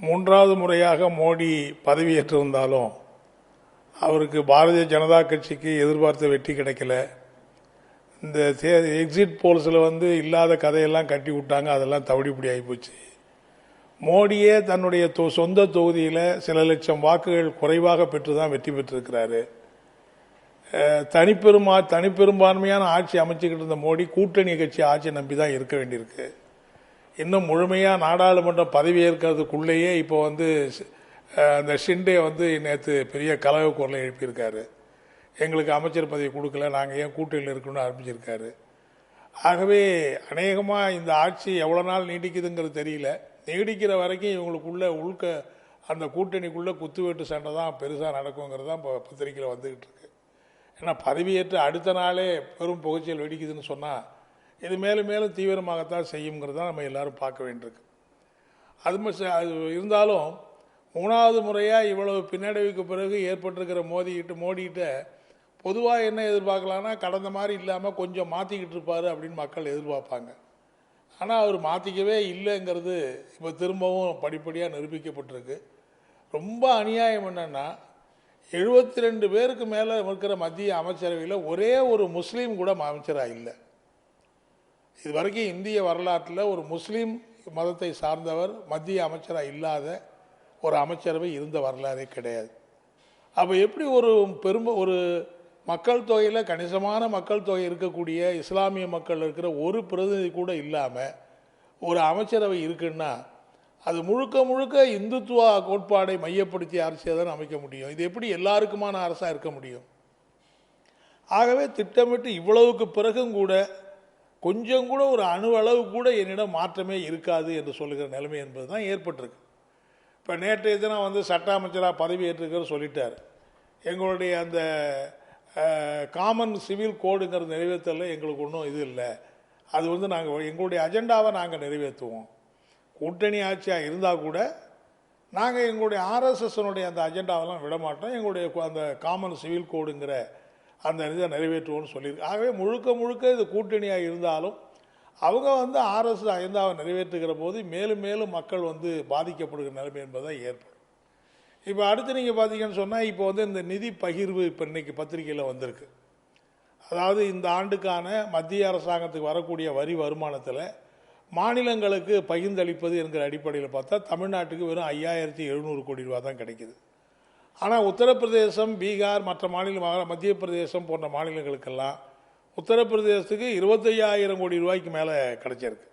மூன்றாவது முறையாக மோடி பதவியேற்றிருந்தாலும் அவருக்கு பாரதிய ஜனதா கட்சிக்கு எதிர்பார்த்த வெற்றி கிடைக்கல. இந்த எக்ஸிட் போல்ஸில் வந்து இல்லாத கதையெல்லாம் கட்டி விட்டாங்க அதெல்லாம் தவிடிப்படி ஆகிப்போச்சு மோடியே தன்னுடைய தொ- சொந்த தொகுதியில் சில லட்சம் வாக்குகள் குறைவாக பெற்று தான் வெற்றி பெற்றிருக்கிறாரு. தனிப்பெரும் தனிப்பெருமா தனிப்பெரும்பான்மையான ஆட்சி அமைச்சுக்கிட்டு இருந்த மோடி கூட்டணி கட்சி ஆட்சி நம்பி தான் இருக்க வேண்டியிருக்கு. இன்னும் முழுமையாக நாடாளுமன்ற பதவி ஏற்கிறதுக்குள்ளேயே இப்போ வந்து அந்த ஷிண்டே வந்து நேற்று பெரிய கலவை குரலை எழுப்பியிருக்காரு. எங்களுக்கு அமைச்சர் பதவி கொடுக்கல நாங்கள் ஏன் கூட்டணியில் இருக்கணும்னு ஆரம்பிச்சிருக்காரு. ஆகவே அநேகமாக இந்த ஆட்சி எவ்வளோ நாள் நீடிக்குதுங்கிறது தெரியல. நீடிக்கிற வரைக்கும் இவங்களுக்குள்ள உள்க அந்த கூட்டணிக்குள்ளே குத்துவெட்டு சண்டை தான் பெருசாக நடக்குங்கிறது தான் இப்போ பத்திரிக்கையில் வந்துக்கிட்டு இருக்கு. ஏன்னா பதவியேற்று அடுத்த நாளே பெரும் புகைச்சல் வெடிக்குதுன்னு சொன்னால் இது மேலும் மேலும் தீவிரமாகத்தான் செய்யுங்கிறது தான் நம்ம எல்லாரும் பார்க்க வேண்டியிருக்கு. அது அது இருந்தாலும் மூணாவது முறையாக இவ்வளவு பின்னடைவுக்கு பிறகு ஏற்பட்டிருக்கிற மோதிக்கிட்டு மோடிக்கிட்ட பொதுவாக என்ன எதிர்பார்க்கலான்னா கடந்த மாதிரி இல்லாமல் கொஞ்சம் மாற்றிக்கிட்டு இருப்பார் அப்படின்னு மக்கள் எதிர்பார்ப்பாங்க. ஆனால் அவர் மாற்றிக்கவே இல்லைங்கிறது இப்போ திரும்பவும் படிப்படியாக நிரூபிக்கப்பட்டிருக்கு. ரொம்ப அநியாயம் என்னென்னா எழுபத்தி ரெண்டு பேருக்கு மேலே இருக்கிற மத்திய அமைச்சரவையில் ஒரே ஒரு முஸ்லீம் கூட அமைச்சராக இல்லை. இது வரைக்கும் இந்திய வரலாற்றில் ஒரு முஸ்லீம் மதத்தை சார்ந்தவர் மத்திய அமைச்சராக இல்லாத ஒரு அமைச்சரவை இருந்த வரலாறே கிடையாது. அப்போ எப்படி ஒரு பெரும் ஒரு மக்கள் தொகையில் கணிசமான மக்கள் தொகை இருக்கக்கூடிய இஸ்லாமிய மக்கள் இருக்கிற ஒரு பிரதிநிதி கூட இல்லாமல் ஒரு அமைச்சரவை இருக்குன்னா அது முழுக்க முழுக்க இந்துத்துவ கோட்பாடை மையப்படுத்தி அரசியாக தான் அமைக்க முடியும். இது எப்படி எல்லாருக்குமான அரசாக இருக்க முடியும்? ஆகவே திட்டமிட்டு இவ்வளவுக்கு பிறகும் கூட கொஞ்சம் கூட ஒரு அணு அளவு கூட என்னிடம் மாற்றமே இருக்காது என்று சொல்லுகிற நிலைமை என்பது தான் ஏற்பட்டிருக்கு. இப்போ நேற்றைய தினம் வந்து சட்ட அமைச்சராக பதவி ஏற்றுக்கிற சொல்லிட்டார். எங்களுடைய அந்த காமன் சிவில் கோடுங்கிற நிறைவேற்றல எங்களுக்கு ஒன்றும் இது இல்லை. அது வந்து நாங்கள் எங்களுடைய அஜெண்டாவை நாங்கள் நிறைவேற்றுவோம். கூட்டணி ஆட்சியாக இருந்தால் கூட நாங்கள் எங்களுடைய ஆர்எஸ்எஸ்னுடைய அந்த அஜெண்டாவெல்லாம் விட மாட்டோம் எங்களுடைய அந்த காமன் சிவில் கோடுங்கிற அந்த இதை நிறைவேற்றுவோம்னு சொல்லியிருக்கு. ஆகவே முழுக்க முழுக்க இது கூட்டணியாக இருந்தாலும் அவங்க வந்து ஆர்எஸ் ஐந்தாவை நிறைவேற்றுகிற போது மேலும் மேலும் மக்கள் வந்து பாதிக்கப்படுகிற நிலைமை என்பதை ஏற்படும். இப்போ அடுத்து நீங்கள் பார்த்தீங்கன்னு சொன்னால் இப்போ வந்து இந்த நிதி பகிர்வு இப்போ இன்றைக்கி பத்திரிகையில் வந்திருக்கு. அதாவது இந்த ஆண்டுக்கான மத்திய அரசாங்கத்துக்கு வரக்கூடிய வரி வருமானத்தில் மாநிலங்களுக்கு பகிர்ந்தளிப்பது என்கிற அடிப்படையில் பார்த்தா தமிழ்நாட்டுக்கு வெறும் ஐயாயிரத்தி எழுநூறு கோடி ரூபா தான் கிடைக்குது. ஆனால் உத்தரப்பிரதேசம் பீகார் மற்ற மாநிலமாக மத்திய பிரதேசம் போன்ற மாநிலங்களுக்கெல்லாம் உத்தரப்பிரதேசத்துக்கு இருபத்தையாயிரம் கோடி ரூபாய்க்கு மேலே கிடைச்சிருக்கு.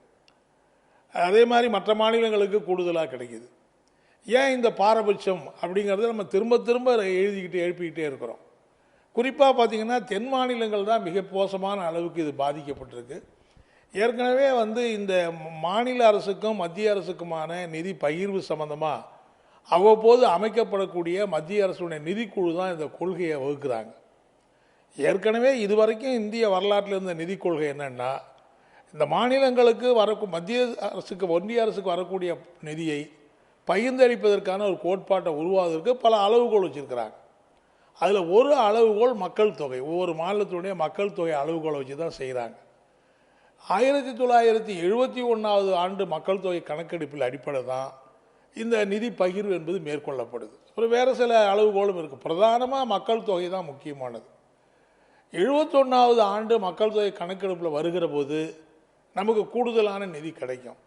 அதே மாதிரி மற்ற மாநிலங்களுக்கு கூடுதலாக கிடைக்கிது. ஏன் இந்த பாரபட்சம் அப்படிங்கிறத நம்ம திரும்ப திரும்ப எழுதிக்கிட்டு எழுப்பிக்கிட்டே இருக்கிறோம். குறிப்பாக பார்த்திங்கன்னா தென் மாநிலங்கள் தான் மிக மோசமான அளவுக்கு இது பாதிக்கப்பட்டிருக்கு. ஏற்கனவே வந்து இந்த மாநில அரசுக்கும் மத்திய அரசுக்குமான நிதி பகிர்வு சம்மந்தமாக அவ்வப்போது அமைக்கப்படக்கூடிய மத்திய அரசுடைய நிதிக்குழு தான் இந்த கொள்கையை வகுக்கிறாங்க. ஏற்கனவே இதுவரைக்கும் இந்திய வரலாற்றில் இருந்த நிதி கொள்கை என்னென்னா இந்த மாநிலங்களுக்கு வரக்கும் மத்திய அரசுக்கு ஒன்றிய அரசுக்கு வரக்கூடிய நிதியை பகிர்ந்தளிப்பதற்கான ஒரு கோட்பாட்டை உருவாவதற்கு பல அளவுகோல் வச்சுருக்கிறாங்க. அதில் ஒரு அளவுகோல் மக்கள் தொகை ஒவ்வொரு மாநிலத்தினுடைய மக்கள் தொகை அளவுகோலை வச்சு தான் செய்கிறாங்க ஆயிரத்தி தொள்ளாயிரத்தி எழுபத்தி ஒன்றாவது ஆண்டு மக்கள் தொகை கணக்கெடுப்பில் அடிப்படை தான் இந்த நிதி பகிர்வு என்பது மேற்கொள்ளப்படுது. அப்புறம் வேறு சில அளவுகோலும் இருக்குது பிரதானமாக மக்கள் தொகை தான் முக்கியமானது. எழுபத்தொன்னாவது ஆண்டு மக்கள் தொகை கணக்கெடுப்பில் வருகிற போது நமக்கு கூடுதலான நிதி கிடைக்கும்.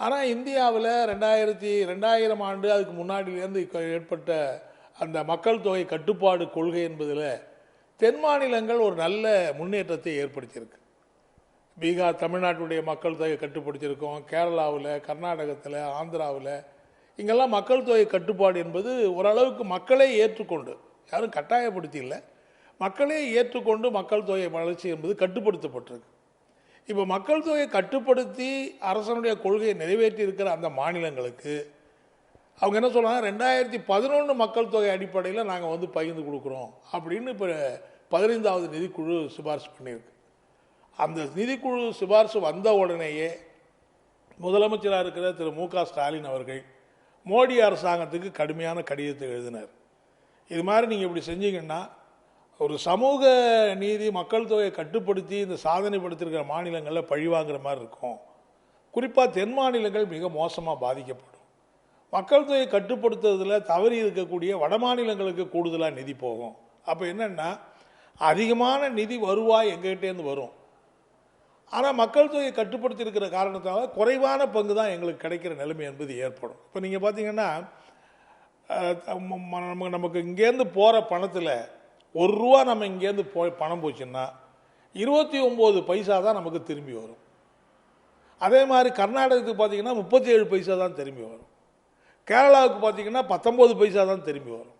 ஆனால் இந்தியாவில் ரெண்டாயிரத்தி ரெண்டாயிரம் ஆண்டு அதுக்கு முன்னாடியிலேருந்து ஏற்பட்ட அந்த மக்கள் தொகை கட்டுப்பாடு கொள்கை என்பதில் தென் மாநிலங்கள் ஒரு நல்ல முன்னேற்றத்தை ஏற்படுத்தியிருக்கு. பீகார் தமிழ்நாட்டுடைய மக்கள் தொகை கட்டுப்படுத்தியிருக்கோம். கேரளாவில் கர்நாடகத்தில் ஆந்திராவில் இங்கெல்லாம் மக்கள் தொகை கட்டுப்பாடு என்பது ஓரளவுக்கு மக்களே ஏற்றுக்கொண்டு யாரும் கட்டாயப்படுத்தி இல்லை மக்களே ஏற்றுக்கொண்டு மக்கள் தொகை வளர்ச்சி என்பது கட்டுப்படுத்தப்பட்டிருக்கு. இப்போ மக்கள் தொகையை கட்டுப்படுத்தி அரசனுடைய கொள்கையை நிறைவேற்றி இருக்கிற அந்த மாநிலங்களுக்கு அவங்க என்ன சொல்கிறாங்க ரெண்டாயிரத்தி பதினொன்று மக்கள் தொகை அடிப்படையில் நாங்கள் வந்து பகிர்ந்து கொடுக்குறோம் அப்படின்னு இப்போ பதினைந்தாவது நிதிக்குழு சிபாரிசு பண்ணியிருக்கு. அந்த நிதிக்குழு சிபாரிசு வந்த உடனேயே முதலமைச்சராக இருக்கிற திரு மு க ஸ்டாலின் அவர்கள் மோடி அரசாங்கத்துக்கு கடுமையான கடிதத்தை எழுதினார். இது மாதிரி நீங்கள் இப்படி செஞ்சீங்கன்னா ஒரு சமூக நீதி மக்கள் தொகையை கட்டுப்படுத்தி இந்த சாதனை படுத்திருக்கிற மாநிலங்களில் பழிவாங்கிற மாதிரி இருக்கும். குறிப்பாக தென் மாநிலங்கள் மிக மோசமாக பாதிக்கப்படும். மக்கள் தொகையை கட்டுப்படுத்துறதுல தவறி இருக்கக்கூடிய வட மாநிலங்களுக்கு கூடுதலாக நிதி போகும். அப்போ என்னென்னா அதிகமான நிதி வருவாய் எங்ககிட்டேருந்து வரும். ஆனால் மக்கள் தொகையை கட்டுப்படுத்தி இருக்கிற காரணத்தால் குறைவான பங்கு தான் எங்களுக்கு கிடைக்கிற நிலைமை என்பது ஏற்படும். இப்போ நீங்கள் பார்த்தீங்கன்னா நம்ம நமக்கு நமக்கு இங்கேருந்து போகிற பணத்தில் ஒரு ரூபா நம்ம இங்கேருந்து போய் பணம் போச்சுன்னா இருபத்தி ஒம்பது பைசா தான் நமக்கு திரும்பி வரும். அதே மாதிரி கர்நாடகத்துக்கு பார்த்தீங்கன்னா முப்பத்தி ஏழு பைசா தான் திரும்பி வரும். கேரளாவுக்கு பார்த்தீங்கன்னா பத்தொம்போது பைசா தான் திரும்பி வரும்.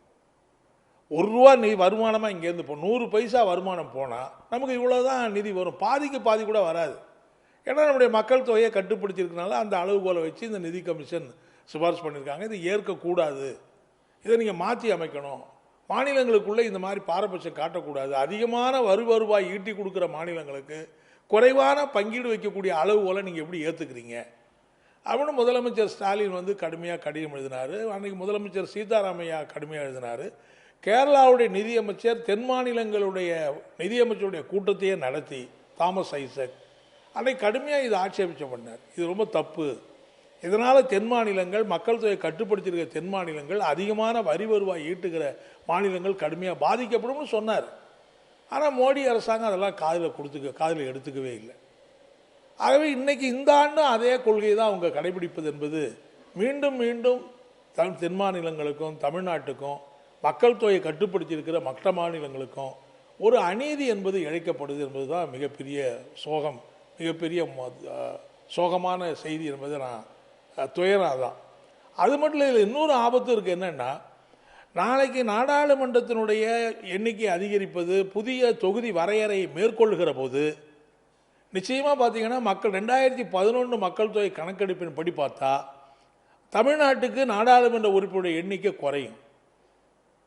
ஒரு ரூபா நீ வருமானமாக இங்கேருந்து போ நூறு பைசா வருமானம் போனால் நமக்கு இவ்வளோ தான் நிதி வரும். பாதிக்கு பாதி கூட வராது. ஏன்னா நம்முடைய மக்கள் தொகையை கட்டுப்படுத்தியிருக்கனால அந்த அளவுகோலை வச்சு இந்த நிதி கமிஷன் சிபாரிசு பண்ணியிருக்காங்க. இது ஏற்கக்கூடாது. இதை நீங்கள் மாற்றி அமைக்கணும். மாநிலங்களுக்குள்ளே இந்த மாதிரி பாரபட்சம் காட்டக்கூடாது. அதிகமான வரி வருவாய் ஈட்டி கொடுக்குற மாநிலங்களுக்கு குறைவான பங்கீடு வைக்கக்கூடிய அளவுகோலை நீங்கள் எப்படி ஏற்றுக்கிறீங்க அப்படின்னு முதலமைச்சர் ஸ்டாலின் வந்து கடுமையாக கடிதம் எழுதினார். அன்றைக்கி முதலமைச்சர் சீதாராமையா கடுமையாக எழுதினார். கேரளாவுடைய நிதியமைச்சர் தென் மாநிலங்களுடைய நிதியமைச்சருடைய கூட்டத்தையே நடத்தி தாமஸ் ஐசக் அன்னை கடுமையாக இதை ஆட்சேபிச்சம் பண்ணார். இது ரொம்ப தப்பு. இதனால் தென் மாநிலங்கள் மக்கள் தொகையை கட்டுப்படுத்தியிருக்கிற தென் மாநிலங்கள் அதிகமான வரி வருவாய் ஈட்டுகிற மாநிலங்கள் கடுமையாக பாதிக்கப்படும்னு சொன்னார். ஆனால் மோடி அரசாங்கம் அதெல்லாம் காதில் கொடுத்துக்க காதில் எடுத்துக்கவே இல்லை. ஆகவே இன்றைக்கி இந்த ஆண்டும் அதே கொள்கையை தான் அவங்க கடைபிடிப்பது என்பது மீண்டும் மீண்டும் தன் தென் மாநிலங்களுக்கும் தமிழ்நாட்டுக்கும் மக்கள் தொகையை கட்டுப்படுத்தி இருக்கிற மற்ற மாநிலங்களுக்கும் ஒரு அநீதி என்பது இழைக்கப்படுது என்பது தான் மிகப்பெரிய சோகம் மிகப்பெரிய ம- சோகமான செய்தி என்பது நான் துயரம் தான் அது மட்டும் இல்லை இன்னொரு ஆபத்து இருக்குது என்னென்னா நாளைக்கு நாடாளுமன்றத்தினுடைய எண்ணிக்கை அதிகரிப்பது புதிய தொகுதி வரையறை மேற்கொள்கிற போது நிச்சயமாக பார்த்தீங்கன்னா மக்கள் ரெண்டாயிரத்தி பதினொன்று மக்கள் தொகை கணக்கெடுப்பின் படி பார்த்தா தமிழ்நாட்டுக்கு நாடாளுமன்ற உறுப்பினுடைய எண்ணிக்கை குறையும்.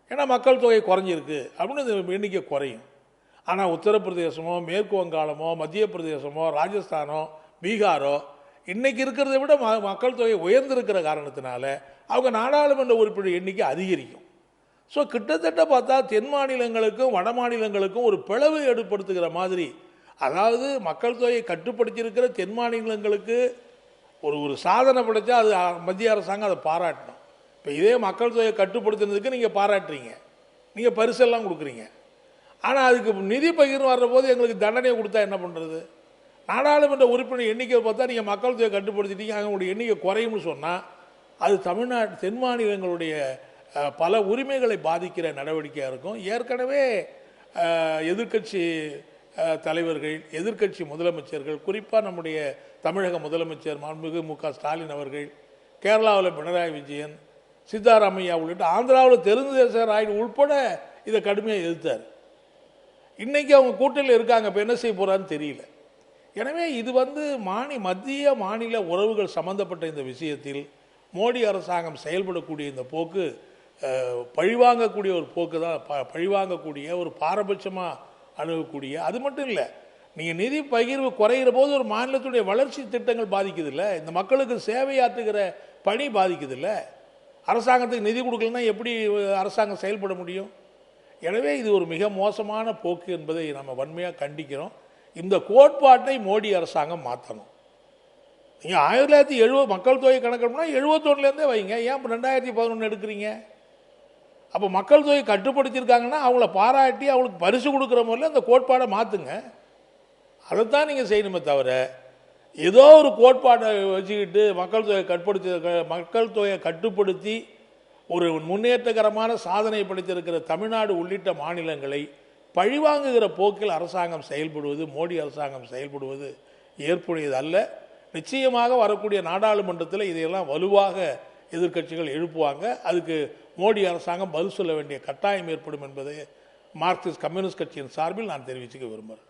ஏன்னா மக்கள் தொகை குறைஞ்சிருக்கு அப்படின்னு இந்த எண்ணிக்கை குறையும். ஆனால் உத்தரப்பிரதேசமோ மேற்கு வங்காளமோ மத்திய பிரதேசமோ ராஜஸ்தானோ பீகாரோ இன்னைக்கு இருக்கிறத விட ம- மக்கள் தொகை உயர்ந்திருக்கிற காரணத்தினால அவங்க நாடாளுமன்ற உறுப்பினர் எண்ணிக்கை அதிகரிக்கும். ஸோ கிட்டத்தட்ட பார்த்தா தென் மாநிலங்களுக்கும் வட மாநிலங்களுக்கும் ஒரு பிளவு ஏற்படுத்துகிற மாதிரி அதாவது மக்கள் தொகையை கட்டுப்படுத்தியிருக்கிற தென் மாநிலங்களுக்கு ஒரு ஒரு சாதனை படைச்சா அது மத்திய அரசாங்கம் அதை பாராட்டணும். இப்போ இதே மக்கள் தொகையை கட்டுப்படுத்தினதுக்கு நீங்கள் பாராட்டுறீங்க. நீங்கள் பரிசெல்லாம் கொடுக்குறீங்க. ஆனால் அதுக்கு நிதி பகிர்வு வர்றபோது எங்களுக்கு தண்டனையை கொடுத்தா என்ன பண்ணுறது நாடாளுமன்ற உறுப்பினர் எண்ணிக்கை பார்த்தா நீங்கள் மக்கள் தொகையை கட்டுப்படுத்திட்டீங்க. அவங்களுடைய எண்ணிக்கை குறையும்னு சொன்னால் அது தமிழ்நாடு தென் மாநிலங்களுடைய பல உரிமைகளை பாதிக்கிற நடவடிக்கையாக இருக்கும். ஏற்கனவே எதிர்கட்சி தலைவர்கள் எதிர்க்கட்சி முதலமைச்சர்கள் குறிப்பாக நம்முடைய தமிழக முதலமைச்சர் மாண்புமிகு மு க ஸ்டாலின் அவர்கள் கேரளாவில் பினராயி விஜயன் சித்தாராமையா உள்ளிட்ட ஆந்திராவில் தெலுங்கு ராயுடு உள்பட இதை கடுமையாக எதிர்த்தார் இன்னைக்கு அவங்க கூட்டில் இருக்காங்க இப்போ என்ன செய்ய போகிறான்னு தெரியல. எனவே இது வந்து மாநி மத்திய மாநில உறவுகள் சம்பந்தப்பட்ட இந்த விஷயத்தில் மோடி அரசாங்கம் செயல்படக்கூடிய இந்த போக்கு பழிவாங்கக்கூடிய ஒரு போக்கு தான் ப- பழிவாங்கக்கூடிய ஒரு பாரபட்சமாக அணுகக்கூடிய. அது மட்டும் இல்லை நீங்கள் நிதி பகிர்வு குறையிற போது ஒரு மாநிலத்துடைய வளர்ச்சி திட்டங்கள் பாதிக்குது இல்லை இந்த மக்களுக்கு சேவையாற்றுகிற பணி பாதிக்குது இல்லை அரசாங்கத்துக்கு நிதி கொடுக்கலன்னா எப்படி அரசாங்கம் செயல்பட முடியும்? எனவே இது ஒரு மிக மோசமான போக்கு என்பதை நம்ம வன்மையாக கண்டிக்கிறோம். இந்த கோட்பாட்டை மோடி அரசாங்கம் மாற்றணும் நீங்கள் ஆயிரத்தி தொள்ளாயிரத்தி எழுபது மக்கள் தொகை கணக்கெடுப்புனா எழுபத்தொன்னுலேருந்தே வைங்க. ஏன் இப்போ ரெண்டாயிரத்தி பதினொன்று எடுக்கிறீங்க? அப்போ மக்கள் தொகை கட்டுப்படுத்தியிருக்காங்கன்னா அவங்கள பாராட்டி அவங்களுக்கு பரிசு கொடுக்குற முறையில் அந்த கோட்பாடை மாற்றுங்க அதைத்தான் நீங்கள் செய்யணுமே தவிர ஏதோ ஒரு கோட்பாட்டை வச்சுக்கிட்டு மக்கள் தொகையை கட்டுப்படுத்தி மக்கள் தொகையை கட்டுப்படுத்தி ஒரு முன்னேற்றகரமான சாதனை படைத்திருக்கிற தமிழ்நாடு உள்ளிட்ட மாநிலங்களை பழிவாங்குகிற போக்கில் அரசாங்கம் செயல்படுவது மோடி அரசாங்கம் செயல்படுவது ஏற்புடையது அல்ல. நிச்சயமாக வரக்கூடிய நாடாளுமன்றத்தில் இதையெல்லாம் வலுவாக எதிர்க்கட்சிகள் எழுப்புவாங்க. அதுக்கு மோடி அரசாங்கம் பதில் சொல்ல வேண்டிய கட்டாயம் ஏற்படும் என்பதை மார்க்சிஸ்ட் கம்யூனிஸ்ட் கட்சியின் சார்பில் நான் தெரிவிச்சுக்க விரும்புகிறேன்.